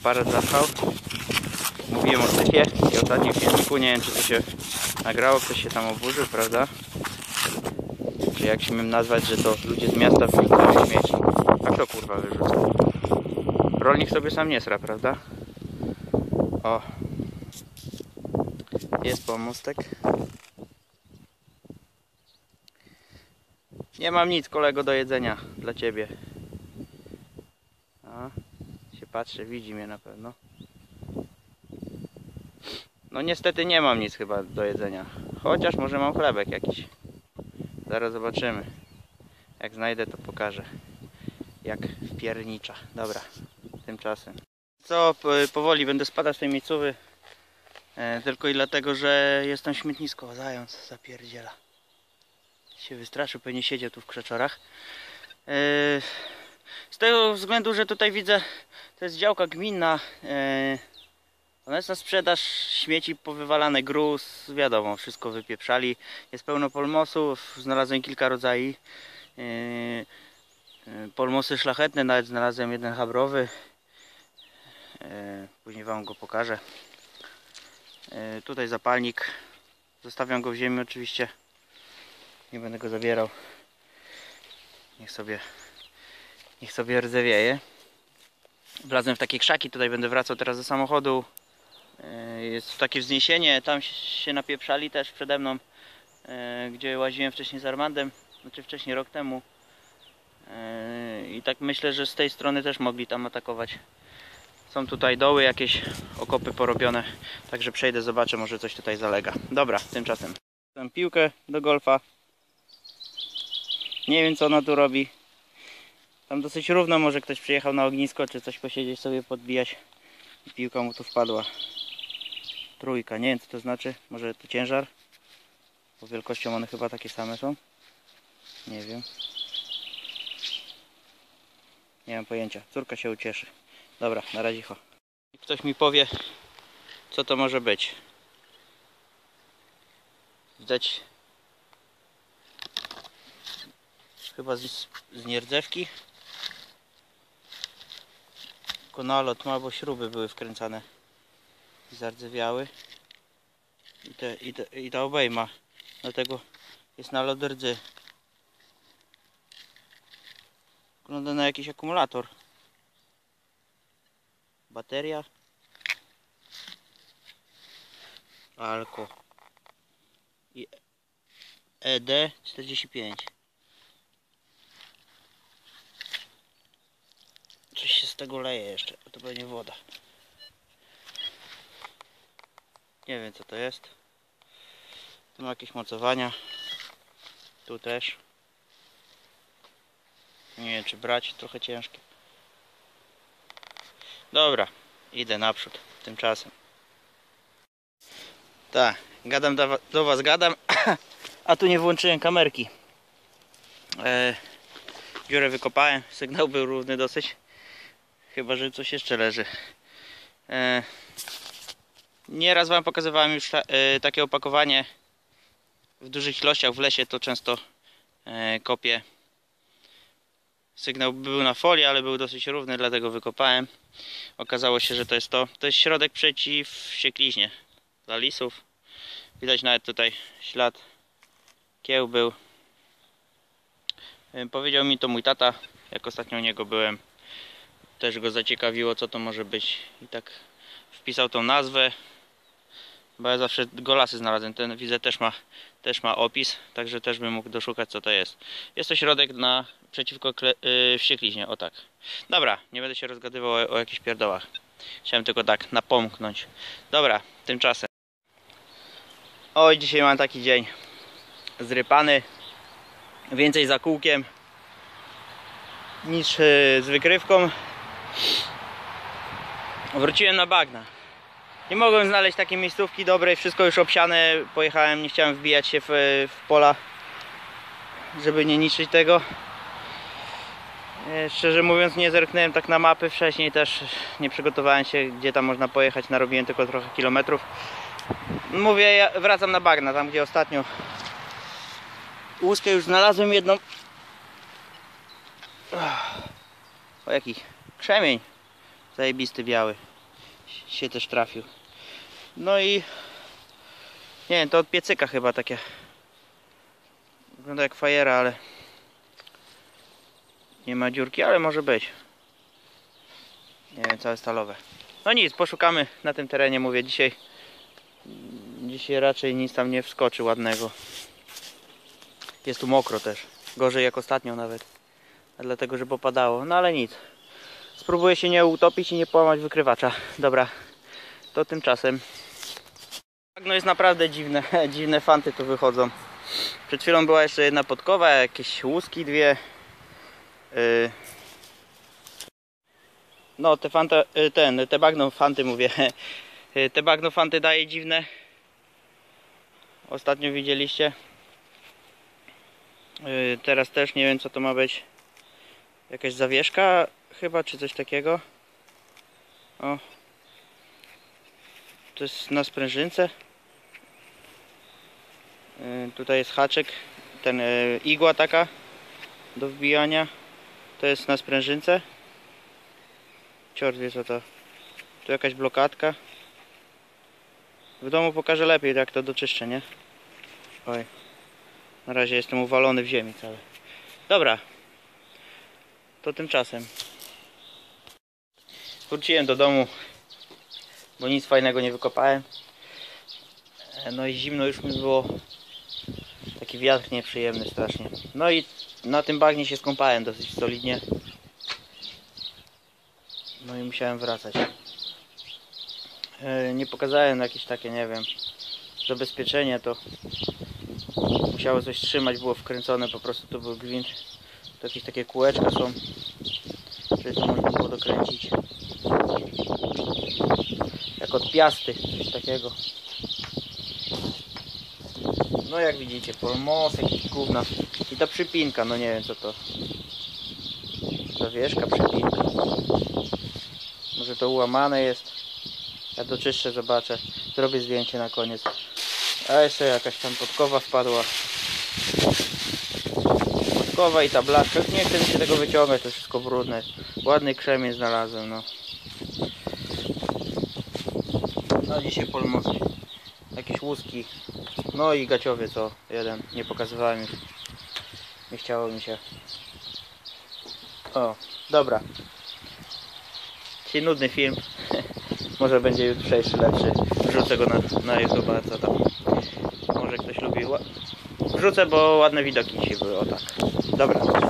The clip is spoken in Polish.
aparat zapchał. Mówiłem o syfie i ostatnim filmiku, nie wiem czy to się nagrało, ktoś się tam oburzył, prawda? Czy jak śmiem nazwać, że to ludzie z miasta wyrzucają śmieci. A kto kurwa wyrzuca? Rolnik sobie sam nie sra, prawda? O. Jest pomostek. Nie mam nic kolego do jedzenia dla ciebie. A, się patrzy, widzi mnie na pewno. No niestety nie mam nic chyba do jedzenia. Chociaż może mam chlebek jakiś. Zaraz zobaczymy. Jak znajdę to pokażę. Jak wpiernicza. Dobra, tymczasem. Co, powoli będę spadać z tej miejscowy. E, tylko i dlatego, że jestem śmietnisko. Zając zapierdziela. Się wystraszył, pewnie siedział tu w krzaczorach. E, z tego względu, że tutaj widzę, to jest działka gminna. E, ona jest na sprzedaż, śmieci powywalane, gruz, wiadomo, wszystko wypieprzali. Jest pełno polmosów, znalazłem kilka rodzajów. Yy, yy, polmosy szlachetne, nawet znalazłem jeden habrowy. Później Wam go pokażę. Tutaj zapalnik. Zostawiam go w ziemi oczywiście. Nie będę go zabierał. Niech sobie, niech sobie rdzewieje. Wlazłem w takie krzaki, tutaj będę wracał teraz do samochodu. E, Jest takie wzniesienie, tam się napieprzali też przede mną, e, gdzie łaziłem wcześniej z Armandem, znaczy wcześniej rok temu. E, I tak myślę, że z tej strony też mogli tam atakować. Są tutaj doły, jakieś okopy porobione, także przejdę, zobaczę, może coś tutaj zalega. Dobra, tymczasem. Tam piłkę do golfa. Nie wiem co ona tu robi. Tam dosyć równo, może ktoś przyjechał na ognisko, czy coś posiedzieć sobie, podbijać. I piłka mu tu wpadła. Trójka, nie wiem co to znaczy. Może to ciężar? Bo wielkością one chyba takie same są. Nie wiem. Nie mam pojęcia. Córka się ucieszy. Dobra, na razie ho. Ktoś mi powie, co to może być. Widać chyba z, z nierdzewki. Tylko nalot ma, bo śruby były wkręcane i zardzewiały. I, te, i, te, I ta obejma. Dlatego jest nalot rdzy. Wygląda na jakiś akumulator. Bateria. Alko. I E ED45. Coś się z tego leje jeszcze. To pewnie woda. Nie wiem co to jest. Tu ma jakieś mocowania. Tu też. Nie wiem czy brać, trochę ciężkie. Dobra, idę naprzód tymczasem. Tak, gadam do, do was, gadam, a tu nie włączyłem kamerki. E, dziurę wykopałem, sygnał był równy dosyć. Chyba, że coś jeszcze leży. E, nieraz Wam pokazywałem już e, takie opakowanie w dużych ilościach w lesie, to często e, kopię. Sygnał był na folii, ale był dosyć równy, dlatego wykopałem. Okazało się, że to jest to. To jest środek przeciw siekliźnie dla lisów. Widać nawet tutaj ślad kieł był. E, Powiedział mi to mój tata, jak ostatnio u niego byłem też go zaciekawiło co to może być. I tak wpisał tą nazwę bo ja zawsze golasy znalazłem. Ten widzę też ma też ma opis także też bym mógł doszukać co to jest. Jest to środek na przeciwko kle, yy, wściekliźnie o tak. Dobra nie będę się rozgadywał o, o jakichś pierdołach. Chciałem tylko tak napomknąć. Dobra tymczasem. Oj dzisiaj mam taki dzień. Zrypany więcej za kółkiem niż yy, z wykrywką Wróciłem na bagna. Nie mogłem znaleźć takiej miejscówki dobrej, wszystko już obsiane. Pojechałem, nie chciałem wbijać się w, w pola, żeby nie niszczyć tego. E, Szczerze mówiąc, nie zerknąłem tak na mapy wcześniej, też nie przygotowałem się, gdzie tam można pojechać. Narobiłem tylko trochę kilometrów. Mówię, ja wracam na bagna, tam gdzie ostatnio łuskę już znalazłem jedną. O jaki krzemień. Zajebisty biały. się też trafił. No i nie wiem, to od piecyka chyba takie. Wygląda jak fajera, ale nie ma dziurki, ale może być. Nie wiem, całe stalowe. No nic, poszukamy na tym terenie, mówię dzisiaj. Dzisiaj raczej nic tam nie wskoczy ładnego. Jest tu mokro też. Gorzej jak ostatnio nawet. Dlatego, że popadało. No ale nic. Spróbuję się nie utopić i nie połamać wykrywacza. Dobra, to tymczasem. No jest naprawdę dziwne, dziwne fanty tu wychodzą. Przed chwilą była jeszcze jedna podkowa, jakieś łuski dwie. Yy. No te fanta, yy, ten, te bagno fanty mówię. Yy, Te bagno fanty daje dziwne. Ostatnio widzieliście. Teraz też nie wiem co to ma być. Jakaś zawieszka chyba, czy coś takiego. O. To jest na sprężynce. Yy, Tutaj jest haczyk, ten yy, igła taka do wbijania. To jest na sprężynce. Ciort wie co to. Tu jakaś blokadka. W domu pokażę lepiej jak to doczyszczę, nie? Oj. Na razie jestem uwalony w ziemi cały. Dobra. To tymczasem. Wróciłem do domu, bo nic fajnego nie wykopałem. No i zimno już mi było. Taki wiatr nieprzyjemny strasznie. No i na tym bagnie się skąpałem dosyć solidnie. No i musiałem wracać. E, Nie pokazałem jakieś takie, nie wiem, zabezpieczenie to musiało coś trzymać, było wkręcone, po prostu to był gwint. To jakieś takie kółeczka są, żeby to można było dokręcić. Jak od piasty, coś takiego. No jak widzicie, polmos, jakiś gówna. I ta przypinka, no nie wiem co to. Zawieszka, przypinka. Może to ułamane jest. Ja doczyszczę, zobaczę. Zrobię zdjęcie na koniec. A jeszcze jakaś tam podkowa wpadła. Podkowa i ta blaszka. Nie chcę się tego wyciągać, to wszystko brudne. Ładny krzemień znalazłem, no. No dzisiaj polmosy. Jakieś łuski. No i gaciowiec o jeden. Nie pokazywałem już. Nie chciało mi się. O, dobra. Dzisiaj nudny film. Może będzie jutrzejszy lepszy. Wrzucę go na, na YouTube, co tam. Może ktoś lubi. Wrzucę, bo ładne widoki dzisiaj były. O tak. Dobra.